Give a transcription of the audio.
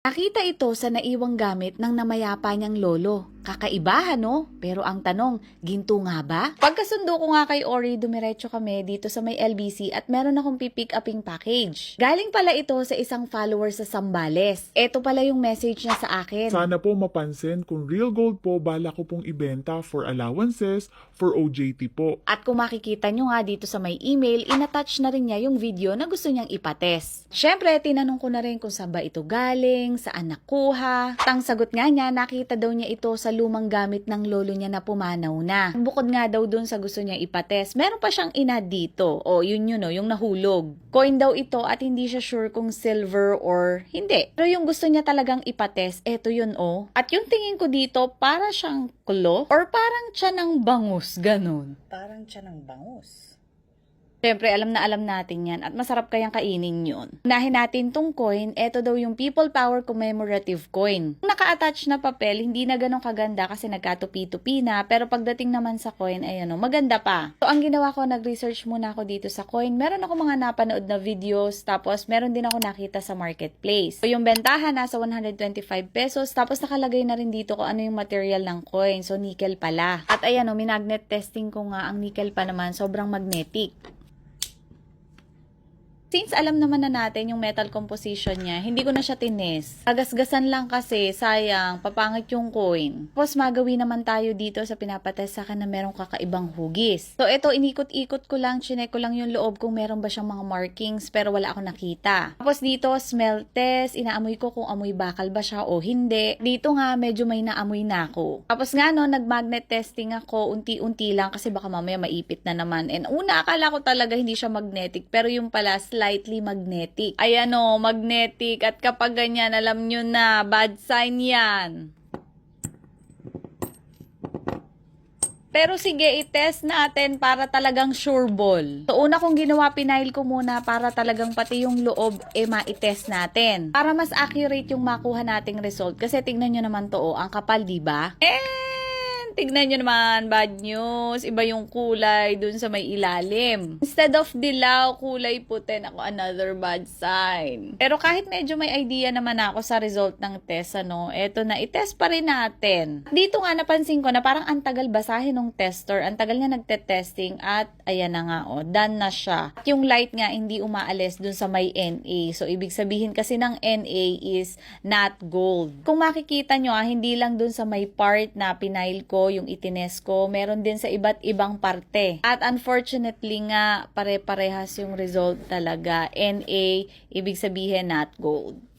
Nakita ito sa naiwang gamit ng namayapa niyang lolo. Kakaibahan no? Pero ang tanong, ginto nga ba? Pagkasundo ko nga kay Ori, dumiretso kami dito sa may LBC at meron akong pipick uping package. Galing pala ito sa isang follower sa Sambales. Ito pala yung message niya sa akin. Sana po mapansin kung real gold po bala ko pong ibenta for allowances for OJT po. At kung makikita nyo nga dito sa may email, inattach na rin niya yung video na gusto niyang ipatest. Syempre, tinanong ko na rin kung saan ba ito galing, saan nakuha. Tang sagot nga niya, nakita daw niya ito sa lumang gamit ng lolo niya na pumanaw na. Bukod nga daw dun sa gusto niya ipatest, meron pa siyang ina dito. O, yun yun o, yung nahulog. Coin daw ito at hindi siya sure kung silver or hindi. Pero yung gusto niya talagang ipatest, eto yun o. At yung tingin ko dito, para siyang kulo or parang siya ng bangus, ganun. Parang siya ng bangus. Siyempre, alam na alam natin yan at masarap kayang kainin yun. Unahin natin tong coin, eto daw yung People Power Commemorative Coin. Yung naka-attach na papel, hindi na ganun kaganda kasi nagkatupi-tupi na, pero pagdating naman sa coin, ayan o, maganda pa. So, ang ginawa ko, nag-research muna ako dito sa coin. Meron ako mga napanood na videos, tapos meron din ako nakita sa marketplace. So, yung bentahan nasa 125 pesos, tapos nakalagay na rin dito kung ano yung material ng coin. So, nickel pala. At ayan o, minagnet testing ko nga, ang nickel pa naman, sobrang magnetic. Since alam naman na natin yung metal composition niya, hindi ko na siya tinis. Kagasgasan lang kasi, sayang, papangit yung coin. Tapos magawin naman tayo dito sa pinapatest sa akin na merong kakaibang hugis. So ito, inikot-ikot ko lang, chinek ko lang yung loob kung meron ba siyang mga markings, pero wala ako nakita. Tapos dito, smell test, inaamoy ko kung amoy bakal ba siya o hindi. Dito nga, medyo may naamoy na ako. Tapos nga no, nag-magnet testing ako, unti-unti lang kasi baka mamaya maipit na naman. And una, akala ko talaga hindi siya magnetic, pero yung pala, slightly magnetic. Ayan o, magnetic. At kapag ganyan, alam nyo na, bad sign yan. Pero sige, i-test natin para talagang sure ball. So, una kong ginawa, pinail ko muna para talagang pati yung loob, eh, ma-test natin. Para mas accurate yung makuha nating result. Kasi tingnan nyo naman to, oh, ang kapal, di ba? And, tignan nyo naman, bad news. Iba yung kulay dun sa may ilalim. Instead of dilaw, kulay puti. Ako, another bad sign. Pero kahit medyo may idea naman ako sa result ng test, ano, eto na, i-test pa rin natin. Dito nga napansin ko na parang antagal basahin ng tester. Antagal niya nagte-testing at ayan na nga, oh, done na siya. At yung light nga, hindi umaalis dun sa may NA. So, ibig sabihin kasi ng NA is not gold. Kung makikita nyo, ah, hindi lang dun sa may part na pinail ko, yung itines meron din sa iba't ibang parte. At unfortunately nga, pare-parehas yung result talaga. NA, ibig sabihin not gold.